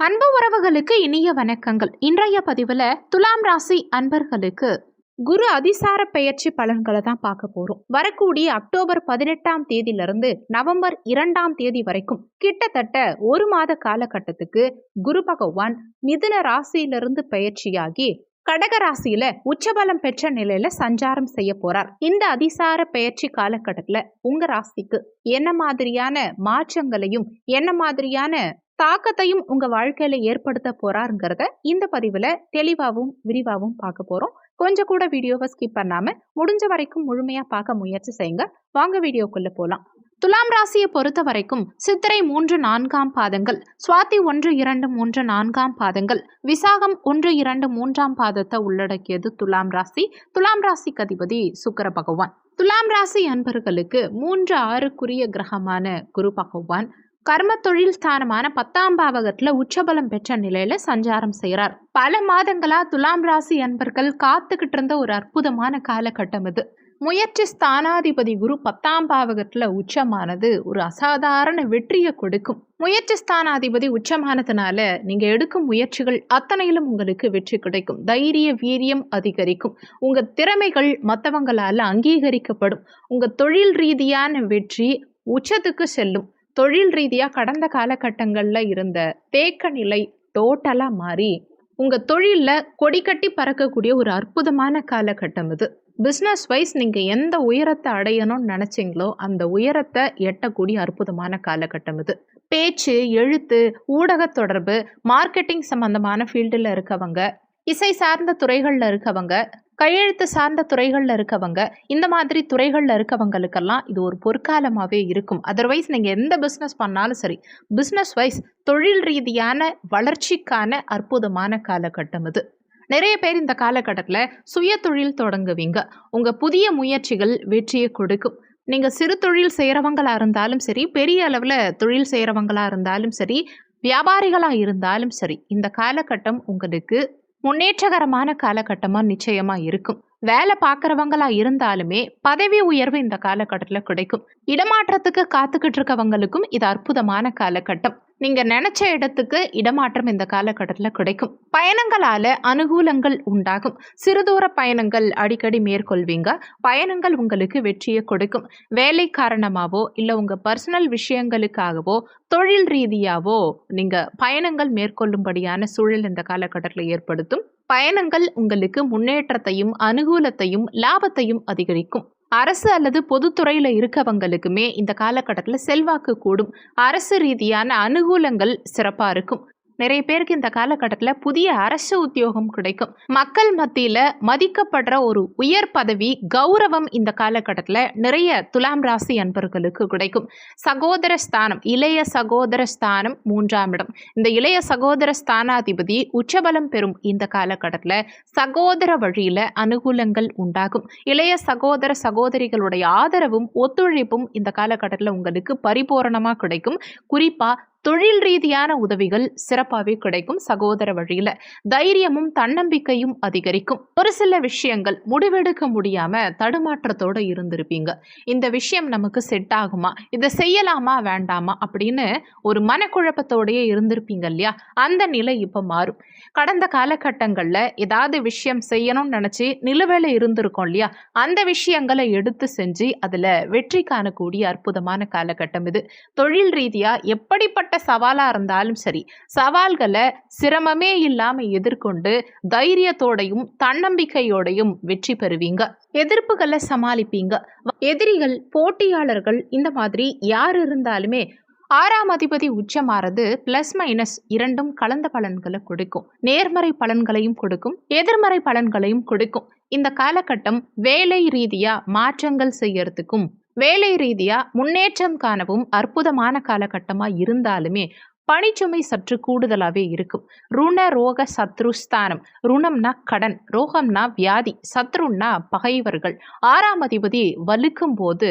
அன்பு உறவுகளுக்கு இனிய வணக்கங்கள். இன்றைய பதிவில் துலாம் ராசி அன்பர்களுக்கு குரு அதிசார பெயர்ச்சி பலன்களை தான் பார்க்க போறோம். வரக்கூடிய அக்டோபர் பதினெட்டாம் தேதியிலிருந்து நவம்பர் இரண்டாம் தேதி வரைக்கும் கிட்டத்தட்ட ஒரு மாத காலகட்டத்துக்கு குரு பகவான் மிதுன ராசியிலிருந்து பெயர்ச்சியாகி கடகராசியில உச்சபலம் பெற்ற நிலையில சஞ்சாரம் செய்ய போறார். இந்த அதிசார பெயர்ச்சி காலகட்டத்துல உங்க ராசிக்கு என்ன மாதிரியான மாற்றங்களையும் என்ன மாதிரியான தாக்கத்தையும் உங்க வாழ்க்கையில ஏற்படுத்த போறாருங்கிறத இந்த பதிவுல தெளிவாகவும் விரிவாகவும் பார்க்க போறோம். கொஞ்சம் கூட வீடியோவை ஸ்கிப் பண்ணாம முடிஞ்ச வரைக்கும் முழுமையா பார்க்க முயற்சி செய்யுங்க. வாங்க வீடியோக்குள்ள போலாம். துலாம் ராசியை பொறுத்த வரைக்கும் சித்திரை மூன்று நான்காம் பாதங்கள் சுவாதி ஒன்று இரண்டு மூன்று நான்காம் பாதங்கள் விசாகம் ஒன்று இரண்டு மூன்றாம் பாதத்தை உள்ளடக்கியது துலாம் ராசி. துலாம் ராசிக்கு அதிபதி சுக்கர பகவான். துலாம் ராசி அன்பர்களுக்கு மூன்று ஆறுக்குரிய கிரகமான குரு பகவான். கர்ம தொழில் ஸ்தானமான பத்தாம் பாவகத்தில் உச்சபலம் பெற்ற நிலையில சஞ்சாரம் செய்கிறார் பல மாதங்களா துலாம் ராசி அன்பர்கள் காத்துக்கிட்டு இருந்த ஒரு அற்புதமான காலகட்டம் இது. முயற்சி ஸ்தானாதிபதி குரு பத்தாம் பாவகத்தில் உச்சமானது ஒரு அசாதாரண வெற்றியை கொடுக்கும். முயற்சி ஸ்தானாதிபதி உச்சமானதுனால நீங்க எடுக்கும் முயற்சிகள் அத்தனையிலும் உங்களுக்கு வெற்றி கிடைக்கும். தைரிய வீரியம் அதிகரிக்கும். உங்க திறமைகள் மற்றவங்களால அங்கீகரிக்கப்படும். உங்க தொழில் ரீதியான வெற்றி உச்சத்துக்கு செல்லும். தொழில் ரீதியாக கடந்த காலகட்டங்களில் இருந்த தேக்க நிலை டோட்டலாக மாறி உங்கள் தொழிலில் கொடி கட்டி பறக்கக்கூடிய ஒரு அற்புதமான காலகட்டம் இது. பிஸ்னஸ் வைஸ் நீங்கள் எந்த உயரத்தை அடையணும்னு நினச்சிங்களோ அந்த உயரத்தை எட்டக்கூடிய அற்புதமான காலகட்டம் இது. பேச்சு எழுத்து ஊடக தொடர்பு மார்க்கெட்டிங் சம்மந்தமான ஃபீல்டில் இருக்கவங்க இசை சார்ந்த துறைகளில் இருக்கவங்க கையெழுத்து சார்ந்த துறைகளில் இருக்கவங்க இந்த மாதிரி துறைகளில் இருக்கவங்களுக்கெல்லாம் இது ஒரு பொற்காலமாகவே இருக்கும். அதர்வைஸ் நீங்கள் எந்த பிஸ்னஸ் பண்ணாலும் சரி பிஸ்னஸ் வைஸ் தொழில் ரீதியான வளர்ச்சிக்கான அற்புதமான காலகட்டம் இது. நிறைய பேர் இந்த காலகட்டத்தில் சுய தொழில் தொடங்குவீங்க. உங்கள் புதிய முயற்சிகள் வெற்றியை கொடுக்கும். நீங்கள் சிறு தொழில் செய்கிறவங்களாக இருந்தாலும் சரி பெரிய அளவில் தொழில் செய்கிறவங்களாக இருந்தாலும் சரி வியாபாரிகளாக இருந்தாலும் சரி இந்த காலகட்டம் உங்களுக்கு முன்னேற்றகரமான காலகட்டமாக நிச்சயமாக இருக்கும். வேலை பார்க்குறவங்களா இருந்தாலுமே பதவி உயர்வு இந்த காலகட்டத்தில் கிடைக்கும். இடமாற்றத்துக்கு காத்துக்கிட்டு இருக்கவங்களுக்கும் இது அற்புதமான காலகட்டம். நீங்கள் நினச்ச இடத்துக்கு இடமாற்றம் இந்த காலகட்டத்தில் கிடைக்கும். பயணங்களால் அனுகூலங்கள் உண்டாகும். சிறுதூர பயணங்கள் அடிக்கடி மேற்கொள்வீங்க. பயணங்கள் உங்களுக்கு வெற்றியை கொடுக்கும். வேலை காரணமாகவோ இல்லை உங்கள் பர்சனல் விஷயங்களுக்காகவோ தொழில் ரீதியாகவோ நீங்கள் பயணங்கள் மேற்கொள்ளும்படியான சூழல் இந்த காலகட்டத்தில் ஏற்படுத்தும். பயணங்கள் உங்களுக்கு முன்னேற்றத்தையும் அனுகூலத்தையும் லாபத்தையும் அதிகரிக்கும். அரசு அல்லது பொதுத்துறையில் இருக்கவங்களுக்குமே இந்த காலகட்டத்தில் செல்வாக்கு கூடும். அரசு ரீதியான அனுகூலங்கள் சிறப்பாக இருக்கும். நிறைய பேருக்கு இந்த காலகட்டத்தில் புதிய அரசு உத்தியோகம் கிடைக்கும். மக்கள் மத்தியில் மதிக்கப்படுற ஒரு உயர் பதவி கௌரவம் இந்த காலகட்டத்தில் நிறைய துலாம் ராசி அன்பர்களுக்கு கிடைக்கும். சகோதர ஸ்தானம் இளைய சகோதர ஸ்தானம் மூன்றாம் இடம். இந்த இளைய சகோதர ஸ்தானாதிபதி உச்சபலம் பெறும் இந்த காலகட்டத்தில் சகோதர வழியில் அனுகூலங்கள் உண்டாகும். இளைய சகோதர சகோதரிகளுடைய ஆதரவும் ஒத்துழைப்பும் இந்த காலகட்டத்தில் உங்களுக்கு பரிபூரணமாக கிடைக்கும். குறிப்பாக தொழில் ரீதியான உதவிகள் சிறப்பாகவே கிடைக்கும் சகோதர வழியில். தைரியமும் தன்னம்பிக்கையும் அதிகரிக்கும். ஒரு சில விஷயங்கள் முடிவெடுக்க முடியாம தடுமாற்றத்தோடு இருந்திருப்பீங்க. இந்த விஷயம் நமக்கு செட் ஆகுமா? இதை செய்யலாமா வேண்டாமா? அப்படின்னு ஒரு மனக்குழப்பத்தோடையே இருந்திருப்பீங்க இல்லையா? அந்த நிலை இப்போ மாறும். கடந்த காலகட்டங்களில் ஏதாவது விஷயம் செய்யணும்னு நினச்சி நிலுவையில் இருந்திருக்கோம் இல்லையா? அந்த விஷயங்களை எடுத்து செஞ்சு அதில் வெற்றி காணக்கூடிய அற்புதமான காலகட்டம் இது. தொழில் ரீதியாக எப்படிப்பட்ட சவாலாக இருந்தாலும் சரி சவால்களை சிரமமே இல்லாமல் எதிர்கொண்டு தைரியத்தோடையும் தன்னம்பிக்கையோடையும் வெற்றி பெறுவீங்க. எதிர்ப்புகளை சமாளிப்பீங்க. எதிரிகள் போட்டியாளர்கள் இந்த மாதிரி யார் இருந்தாலுமே ஆறாம் அதிபதி உச்சமாறது பிளஸ் மைனஸ் இரண்டும் கலந்த பலன்களை கொடுக்கும். நேர்மறை பலன்களையும் கொடுக்கும். எதிர்மறை பலன்களையும் கொடுக்கும். இந்த காலகட்டம் வேலை ரீதியா மாற்றங்கள் செய்யறதுக்கும் வேலை ரீதியா முன்னேற்றம் காணவும் அற்புதமான காலகட்டமா இருந்தாலுமே பணிச்சுமை சற்று கூடுதலாகவே இருக்கும். ருண ரோக சத்ருஸ்தானம் ருணம்னா கடன் ரோகம்னா வியாதி சத்ருன்னா பகைவர்கள். ஆறாம் அதிபதி வலுக்கும் போது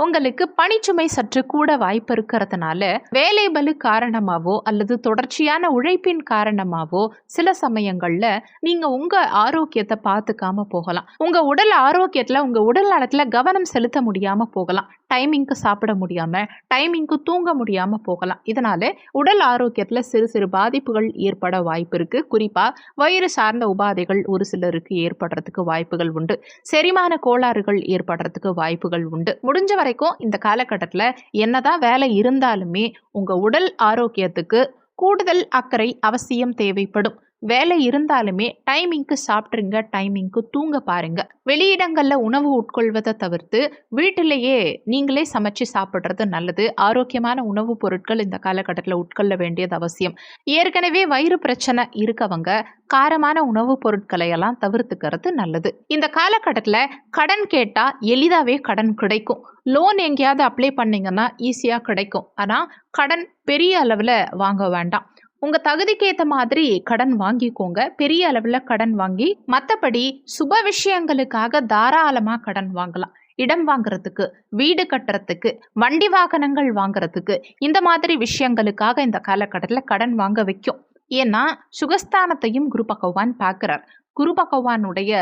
உங்களுக்கு பணிச்சுமை சற்று கூட வாய்ப்பு இருக்கிறதுனால வேலை பலு காரணமாவோ அல்லது தொடர்ச்சியான உழைப்பின் காரணமாவோ சில சமயங்கள்ல நீங்க உங்க ஆரோக்கியத்தை பார்த்துக்காம போகலாம். உங்க உடல் ஆரோக்கியத்துல உங்க உடல் நலத்துல கவனம் செலுத்த முடியாம போகலாம். டைமிங்க்கு சாப்பிட முடியாமல் டைமிங்க்கு தூங்க முடியாமல் போகலாம். இதனால் உடல் ஆரோக்கியத்தில் சிறு சிறு பாதிப்புகள் ஏற்பட வாய்ப்பு இருக்குது குறிப்பாக வயிறு சார்ந்த உபாதைகள் ஒரு சிலருக்கு ஏற்படுறதுக்கு வாய்ப்புகள் உண்டு. செரிமான கோளாறுகள் ஏற்படுறதுக்கு வாய்ப்புகள் உண்டு. முடிஞ்ச வரைக்கும் இந்த காலகட்டத்தில் என்னதான் வேலை இருந்தாலுமே உங்கள் உடல் ஆரோக்கியத்துக்கு கூடுதல் அக்கறை அவசியம் தேவைப்படும். வேலை இருந்தாலுமே டைமிங்க்கு சாப்பிட்ருங்க டைமிங்க்கு தூங்க பாருங்க. வெளியிடங்களில் உணவு உட்கொள்வதை தவிர்த்து வீட்டிலேயே நீங்களே சமைச்சு சாப்பிட்றது நல்லது. ஆரோக்கியமான உணவுப் பொருட்கள் இந்த காலகட்டத்தில் உட்கொள்ள வேண்டியது அவசியம். ஏற்கனவே வயிறு பிரச்சனை இருக்கவங்க காரமான உணவுப் பொருட்களை எல்லாம் தவிர்த்துக்கிறது நல்லது. இந்த காலகட்டத்தில் கடன் கேட்டால் எளிதாகவே கடன் கிடைக்கும். லோன் எங்கேயாவது அப்ளை பண்ணீங்கன்னா ஈஸியாக கிடைக்கும். ஆனால் கடன் பெரிய அளவில் வாங்க வேண்டாம். உங்கள் தகுதிக்கு ஏற்ற மாதிரி கடன் வாங்கிக்கோங்க. பெரிய அளவில் கடன் வாங்கி மற்றபடி சுப விஷயங்களுக்காக தாராளமாக கடன் வாங்கலாம். இடம் வாங்குறதுக்கு வீடு கட்டுறதுக்கு வண்டி வாகனங்கள் வாங்குறதுக்கு இந்த மாதிரி விஷயங்களுக்காக இந்த காலகட்டத்தில் கடன் வாங்க வைக்கும். ஏன்னா சுகஸ்தானத்தையும் குரு பகவான் பார்க்குறார். குரு பகவானுடைய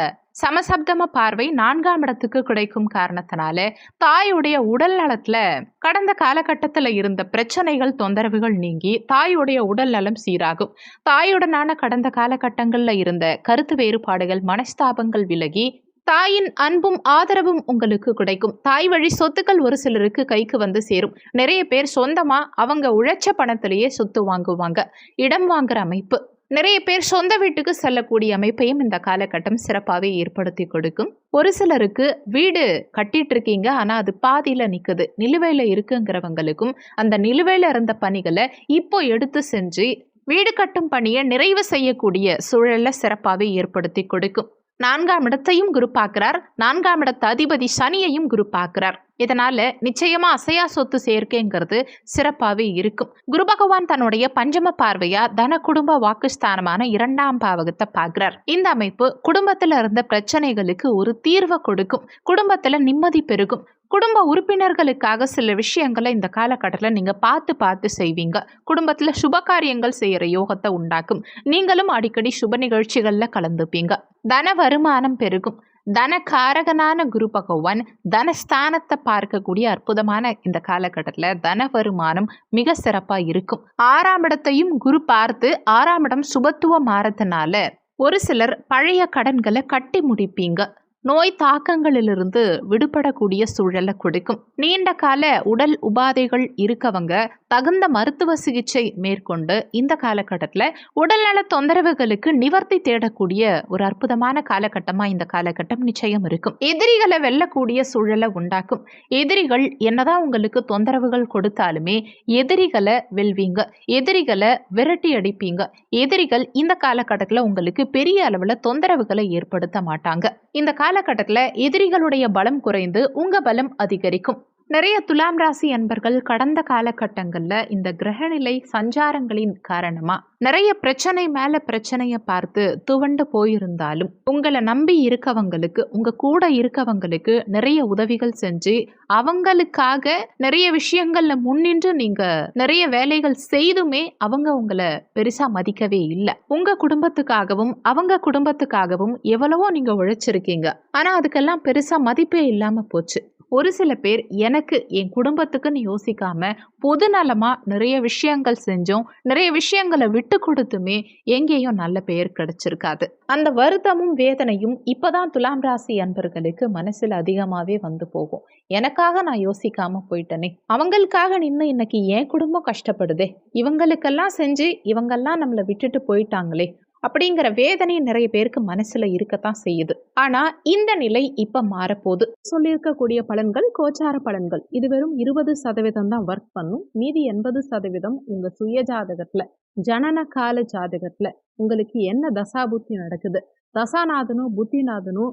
சமசப்தம பார்வை நான்காம் இடத்துக்கு கிடைக்கும் காரணத்தினால தாயுடைய உடல் நலத்துல கடந்த காலகட்டத்தில் இருந்த பிரச்சனைகள் தொந்தரவுகள் நீங்கி தாயுடைய உடல் நலம் சீராகும். தாயுடனான கடந்த காலகட்டங்களில் இருந்த கருத்து வேறுபாடுகள் மனஸ்தாபங்கள் விலகி தாயின் அன்பும் ஆதரவும் உங்களுக்கு கிடைக்கும். தாய் வழி சொத்துக்கள் ஒரு சிலருக்கு கைக்கு வந்து சேரும். நிறைய பேர் சொந்தமா அவங்க உழைச்ச பணத்திலேயே சொத்து வாங்குவாங்க. இடம் வாங்குற அமைப்பு. நிறைய பேர் சொந்த வீட்டுக்கு செல்லக்கூடிய அமைப்பையும் இந்த காலகட்டம் சிறப்பாகவே ஏற்படுத்தி கொடுக்கும். ஒரு சிலருக்கு வீடு கட்டிட்டு இருக்கீங்க ஆனால் அது பாதியில் நிற்குது நிலுவையில் இருக்குங்கிறவங்களுக்கும் அந்த நிலுவையில் இருந்த பணிகளை இப்போ எடுத்து செஞ்சு வீடு கட்டும் பணியை நிறைவு செய்யக்கூடிய சூழலை சிறப்பாகவே ஏற்படுத்தி கொடுக்கும். நான்காம் இடத்தையும் குரு பார்க்கிறார். நான்காம் இடத்து அதிபதி சனியையும் குரு பார்க்கிறார். இதனால நிச்சயமா அசையா சொத்து சேர்க்கைங்கிறது சிறப்பாகவே இருக்கும். குரு பகவான் தன்னுடைய பஞ்சம பார்வையா தன குடும்ப வாக்குஸ்தானமான இரண்டாம் பாவகத்தை பார்க்கிறார். இந்த அமைப்பு குடும்பத்துல இருந்த பிரச்சனைகளுக்கு ஒரு தீர்வை கொடுக்கும். குடும்பத்துல நிம்மதி பெருகும். குடும்ப உறுப்பினர்களுக்காக சில விஷயங்களை இந்த காலகட்டத்தில் நீங்கள் பார்த்து பார்த்து செய்வீங்க. குடும்பத்தில் சுப காரியங்கள் செய்கிற யோகத்தை உண்டாக்கும். நீங்களும் அடிக்கடி சுப நிகழ்ச்சிகளில் கலந்துப்பீங்க. தன வருமானம் பெருகும். தனகாரகனான குரு பகவான் தனஸ்தானத்தை பார்க்கக்கூடிய அற்புதமான இந்த காலகட்டத்தில் தன வருமானம் மிக சிறப்பாக இருக்கும். ஆறாம் இடத்தையும் குரு பார்த்து ஆறாம் இடம் சுபத்துவம் மாறதுனால ஒரு சிலர் பழைய கடன்களை கட்டி முடிப்பீங்க. நோய் தாக்கங்களிலிருந்து விடுபடக்கூடிய சூழலை கொடுக்கும். நீண்ட கால உடல் உபாதைகள் இருக்கவங்க தகுந்த மருத்துவ சிகிச்சை மேற்கொண்டு இந்த காலகட்டத்தில் உடல்நல தொந்தரவுகளுக்கு நிவர்த்தி தேடக்கூடிய ஒரு அற்புதமான காலகட்டமாக இந்த காலகட்டம் நிச்சயம் இருக்கும். எதிரிகளை வெல்லக்கூடிய சூழலை உண்டாக்கும். எதிரிகள் என்னதான் உங்களுக்கு தொந்தரவுகள் கொடுத்தாலுமே எதிரிகளை வெல்வீங்க. எதிரிகளை விரட்டி அடிப்பீங்க. எதிரிகள் இந்த காலகட்டத்தில் உங்களுக்கு பெரிய அளவில் தொந்தரவுகளை ஏற்படுத்த மாட்டாங்க. இந்த கால காலகட்டத்தில் எதிரிகளுடைய பலம் குறைந்து உங்கள் பலம் அதிகரிக்கும். நிறைய துலாம் ராசி அன்பர்கள் கடந்த காலகட்டங்களில் இந்த கிரகநிலை சஞ்சாரங்களின் காரணமாக நிறைய பிரச்சனை மேலே பிரச்சனையை பார்த்து துவண்டு போயிருந்தாலும் உங்களை நம்பி இருக்கவங்களுக்கு உங்கள் கூட இருக்கவங்களுக்கு நிறைய உதவிகள் செஞ்சு அவங்களுக்காக நிறைய விஷயங்களில் முன்னின்று நீங்கள் நிறைய வேலைகள் செய்துமே அவங்க உங்களை பெருசாக மதிக்கவே இல்லை. உங்கள் குடும்பத்துக்காகவும் அவங்க குடும்பத்துக்காகவும் எவ்வளவோ நீங்கள் உழைச்சிருக்கீங்க. ஆனால் அதுக்கெல்லாம் பெருசாக மதிப்பே இல்லாமல் போச்சு. ஒரு சில பேர் எனக்கு என் குடும்பத்துக்குன்னு யோசிக்காம பொதுநலமாக நிறைய விஷயங்கள் செஞ்சோம். நிறைய விஷயங்களை விட்டு கொடுத்துமே எங்கேயும் நல்ல பெயர் கிடைச்சிருக்காது. அந்த வருத்தமும் வேதனையும் இப்போதான் துலாம் ராசி அன்பர்களுக்கு மனசில் அதிகமாகவே வந்து போகும். எனக்காக நான் யோசிக்காம போயிட்டனே. அவங்களுக்காக நின்று இன்னைக்கு என் குடும்பம் கஷ்டப்படுதே. இவங்களுக்கெல்லாம் செஞ்சு இவங்கெல்லாம் நம்மளை விட்டுட்டு போயிட்டாங்களே. அப்படிங்கிற வேதனை நிறைய பேருக்கு மனசுல இருக்கத்தான் செய்யுது. ஆனா இந்த நிலை இப்ப மாறப்போகுது. சொல்லியிருக்கக்கூடிய பலன்கள் கோச்சார பலன்கள். இது வெறும் இருபது சதவீதம் தான் ஒர்க் பண்ணும். மீதி எண்பது சதவீதம் உங்க சுய ஜாதகத்துல ஜனன கால ஜாதகத்துல உங்களுக்கு என்ன தசாபுத்தி நடக்குது? தசாநாதனும் புத்திநாதனும்